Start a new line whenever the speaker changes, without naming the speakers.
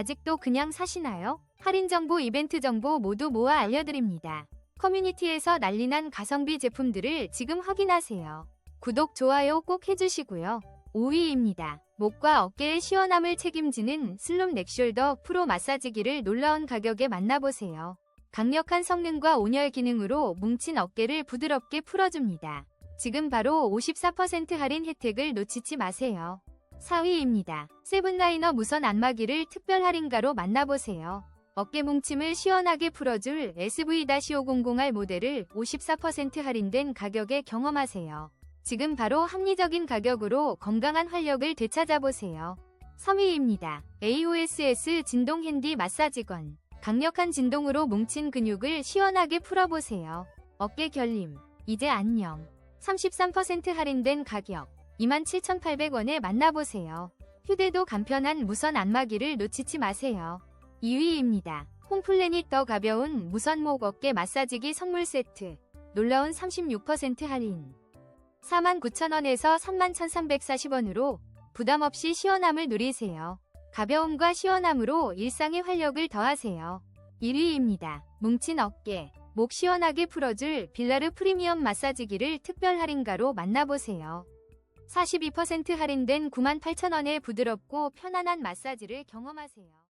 아직도 그냥 사시나요? 할인 정보, 이벤트 정보 모두 모아 알려드립니다. 커뮤니티에서 난리난 가성비 제품들을 지금 확인하세요. 구독, 좋아요 꼭 해주시고요. 5위입니다. 목과 어깨의 시원함을 책임지는 슬롬 넥숄더 프로 마사지기를 놀라운 가격에 만나보세요. 강력한 성능과 온열 기능으로 뭉친 어깨를 부드럽게 풀어줍니다. 지금 바로 54% 할인 혜택을 놓치지 마세요. 4위입니다. 세븐라이너 무선 안마기를 특별 할인가로 만나보세요. 어깨 뭉침을 시원하게 풀어줄 SV-500R 모델을 54% 할인된 가격에 경험하세요. 지금 바로 합리적인 가격으로 건강한 활력을 되찾아보세요. 3위입니다. AOSS 진동 핸디 마사지건. 강력한 진동으로 뭉친 근육을 시원하게 풀어보세요. 어깨 결림. 이제 안녕. 33% 할인된 가격. 27,800원에 만나보세요. 휴대도 간편한 무선 안마기를 놓치지 마세요. 2위입니다. 홈플래닛 더 가벼운 무선 목 어깨 마사지기 선물 세트. 놀라운 36% 할인. 49,000원에서 31,340원으로 부담 없이 시원함을 누리세요. 가벼움과 시원함으로 일상의 활력을 더하세요. 1위입니다. 뭉친 어깨, 목 시원하게 풀어줄 빌라르 프리미엄 마사지기를 특별 할인가로 만나보세요. 42% 할인된 98,000원에 부드럽고 편안한 마사지를 경험하세요.